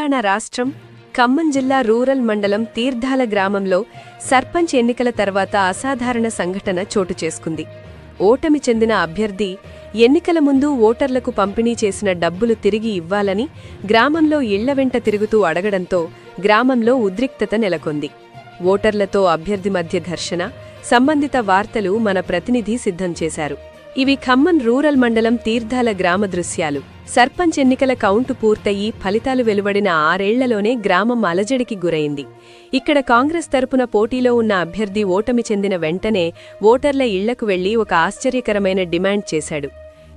తెలంగాణ రాష్ట్రం ఖమ్మం జిల్లా రూరల్ మండలం తీర్థాల గ్రామంలో సర్పంచ్ ఎన్నికల తర్వాత అసాధారణ సంఘటన చోటు చేసుకుంది. ఓటమి చెందిన అభ్యర్థి ఎన్నికల ముందు ఓటర్లకు పంపిణీ చేసిన డబ్బులు తిరిగి ఇవ్వాలని గ్రామంలో ఇళ్ళ వెంట తిరుగుతూ అడగడంతో గ్రామంలో ఉద్రిక్తత నెలకొంది. ఓటర్లతో అభ్యర్థి మధ్య ఘర్షణ సంబంధిత వార్తలు మన ప్రతినిధి సిద్ధం చేశారు. ఇవి ఖమ్మం రూరల్ మండలం తీర్థాల గ్రామ దృశ్యాలు. సర్పంచ్ ఎన్నికల కౌంటు పూర్తయి ఫలితాలు వెలువడిన ఆరేళ్ళలోనే గ్రామం అలజడికి గురైంది. ఇక్కడ కాంగ్రెస్ తరపున పోటీలో ఉన్న అభ్యర్థి ఓటమి చెందిన వెంటనే ఓటర్ల ఇళ్ళకు వెళ్ళి ఒక ఆశ్చర్యకరమైన డిమాండ్ చేశాడు.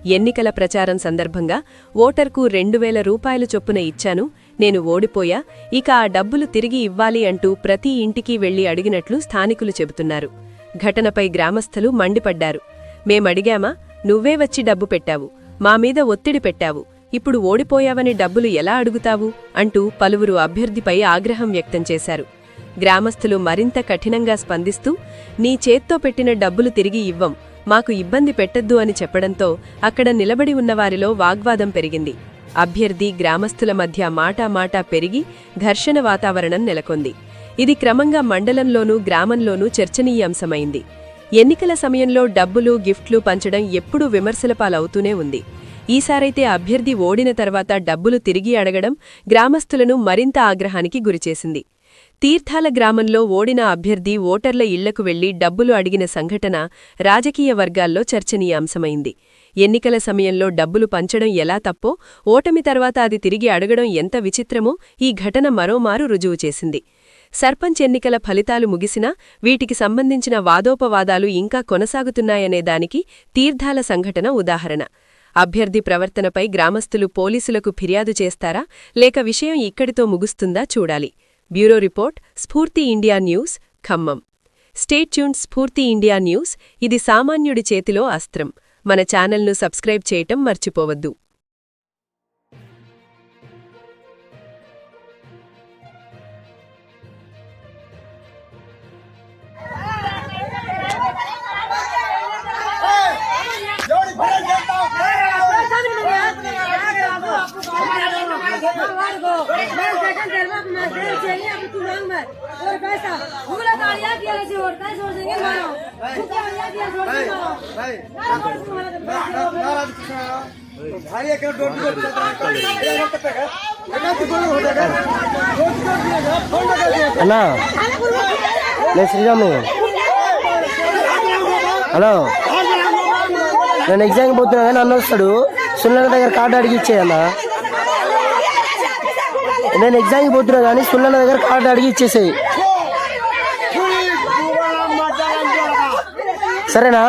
ఎన్నికల ప్రచారం సందర్భంగా ఓటర్కు రెండు వేల రూపాయలు చొప్పున ఇచ్చాను నేను ఓడిపోయా ఇక ఆ డబ్బులు తిరిగి ఇవ్వాలి అంటూ ప్రతి ఇంటికి వెళ్ళి అడిగినట్లు స్థానికులు చెబుతున్నారు. ఘటనపై గ్రామస్థలు మండిపడ్డారు. మేమడిగామా నువ్వే వచ్చి డబ్బు పెట్టావు మా మీద ఒత్తిడి పెట్టావు ఇప్పుడు ఓడిపోయావని డబ్బులు ఎలా అడుగుతావు? అంటూ పలువురు అభ్యర్థిపై ఆగ్రహం వ్యక్తం చేశారు. గ్రామస్థులు మరింత కఠినంగా స్పందిస్తూ నీ చేత్తో పెట్టిన డబ్బులు తిరిగి ఇవ్వం మాకు ఇబ్బంది పెట్టద్దు అని చెప్పడంతో అక్కడ నిలబడి ఉన్నవారిలో వాగ్వాదం పెరిగింది. అభ్యర్థి గ్రామస్థుల మధ్య మాటామాటా పెరిగి ఘర్షణ వాతావరణం నెలకొంది. ఇది క్రమంగా మండలంలోనూ గ్రామంలోనూ చర్చనీయాంశమైంది. ఎన్నికల సమయంలో డబ్బులు గిఫ్ట్లు పంచడం ఎప్పుడూ విమర్శల పాలవుతూనే ఉంది. ఈసారైతే అభ్యర్థి ఓడిన తర్వాత డబ్బులు తిరిగి అడగడం గ్రామస్తులను మరింత ఆగ్రహానికి గురిచేసింది. తీర్థాల గ్రామంలో ఓడిన అభ్యర్థి ఓటర్ల ఇళ్ళకు వెళ్ళి డబ్బులు అడిగిన సంఘటన రాజకీయ వర్గాల్లో చర్చనీయాంశమైంది. ఎన్నికల సమయంలో డబ్బులు పంచడం ఎలా తప్పో ఓటమి తర్వాత అది తిరిగి అడగడం ఎంత విచిత్రమో ఈ ఘటన మరోమారు రుజువు చేసింది. సర్పంచ్ ఎన్నికల ఫలితాలు ముగిసినా వీటికి సంబంధించిన వాదోపవాదాలు ఇంకా కొనసాగుతున్నాయనే దానికి తీర్థాల సంఘటన ఉదాహరణ. అభ్యర్థి ప్రవర్తనపై గ్రామస్తులు పోలీసులకు ఫిర్యాదు చేస్తారా? లేక విషయం ఇక్కడితో ముగుస్తుందా చూడాలి. Bureau report Spoorthi India news Khammam. Stay tuned Spoorthi India news ఇది సామాన్యుడి చేతిలో అస్త్రం. మన ఛానల్ను సబ్స్క్రైబ్ చేయటం మర్చిపోవద్దు. भाई एक डोट को అన్నా నేను శ్రీరామ్ని హలో నేను ఎగ్జామ్కి పోతున్నా కానీ అన్న వస్తాడు సుల్లల దగ్గర కార్డు అడిగి ఇచ్చేయన్నా నేను ఎగ్జామ్కి పోతున్నా కానీ సుల్లన్న దగ్గర కార్డు అడిగి ఇచ్చేసేయి. సరేనా?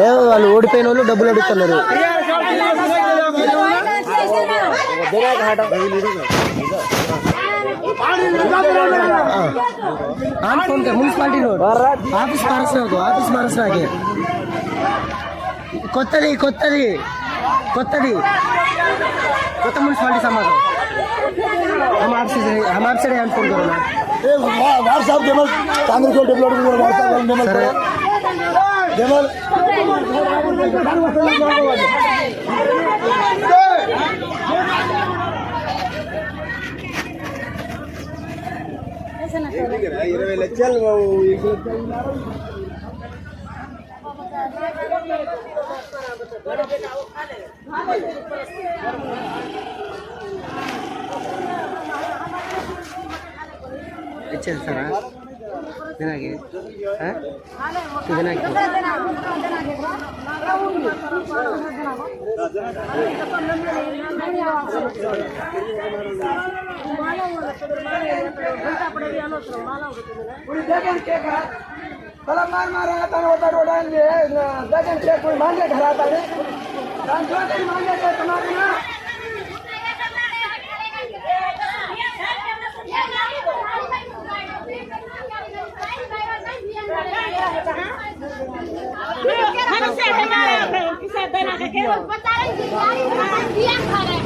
ఏ వాళ్ళు ఓడిపోయిన వాళ్ళు డబ్బులు అడుగుతున్నారు. మున్సిపాలిటీ ఆఫీస్ మారస్ ఆఫీస్ మారస్ కొత్తది కొత్తది కొత్తది. కొత్త మున్సిపాలిటీ సమాజం हम आपसे हम आपसे हम फोन करो ना व्हाट्सएप डेमल कांग्रेस को डेवलप व्हाट्सएप डेमल सर डेमल ఇరవై లక్షలు ఇచ్చేది ಚೆಲ್ತಾರ ನಿನಗೆ ಇದನ್ನಾಗಿ मला मार मारा आता होता रोडाने दगन चेक मांडले घरात आणि ધના કે રોજ બતાવે છે ગાડી ખારે